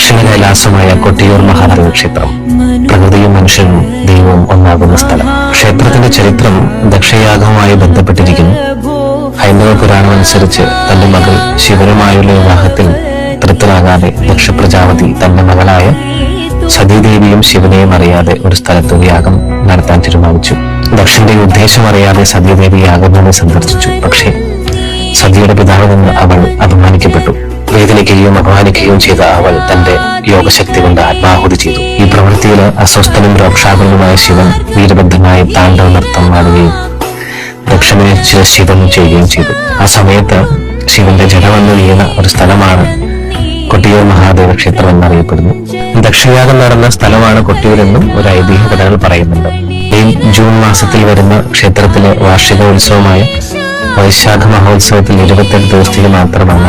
ദക്ഷിണ കൈലാസമായ കൊട്ടിയൂർ മഹാദേവ ക്ഷേത്രം. പ്രകൃതിയും മനുഷ്യനും ദൈവവും ഒന്നാകുന്ന സ്ഥലം. ക്ഷേത്രത്തിന്റെ ചരിത്രം ദക്ഷയാഗവുമായി ബന്ധപ്പെട്ടിരിക്കുന്നു. ഹൈന്ദവ പുരാണം അനുസരിച്ച് തന്റെ മകൾ ശിവനുമായുള്ള വിവാഹത്തിൽ തൃപ്തനാകാതെ ദക്ഷ പ്രജാപതി തന്റെ മകളായ സതീദേവിയും ശിവനെയും അറിയാതെ ഒരു സ്ഥലത്ത് യാഗം നടത്താൻ തീരുമാനിച്ചു. ദക്ഷന്റെ ഉദ്ദേശം അറിയാതെ സതീദേവി യാഗഭൂമി സന്ദർശിച്ചു. പക്ഷേ സതിയുടെ പിതാവിൽ നിന്ന് അവൾ അപമാനിക്കപ്പെട്ടു. വേദനിക്കുകയും അപമാനിക്കുകയും ചെയ്ത അവൾ തന്റെ യോഗശക്തി കൊണ്ട് ആത്മാഹുതി ചെയ്തു. ഈ പ്രവൃത്തിയിൽ അസ്വസ്ഥനും രോക്ഷാകുലനുമായ ശിവൻ വീരബദ്ധമായി താണ്ഡവ നൃത്തം ആടുകയും ദക്ഷനെ ശിവനും ചെയ്യുകയും ചെയ്തു. ആ സമയത്ത് ശിവന്റെ ജലമെന്ന് വീണ ഒരു സ്ഥലമാണ് കൊട്ടിയൂർ മഹാദേവ ക്ഷേത്രം എന്നറിയപ്പെടുന്നു. ദക്ഷയാഗം നടന്ന സ്ഥലമാണ് കൊട്ടിയൂർ എന്നും ഒരു ഐതിഹ്യ കഥകൾ പറയുന്നുണ്ട്. ഈ ജൂൺ മാസത്തിൽ വരുന്ന ക്ഷേത്രത്തിലെ വാർഷിക ഉത്സവമായ വൈശാഖ മഹോത്സവത്തിൽ ഇരുപത്തെട്ട് ദിവസത്തിൽ മാത്രമാണ്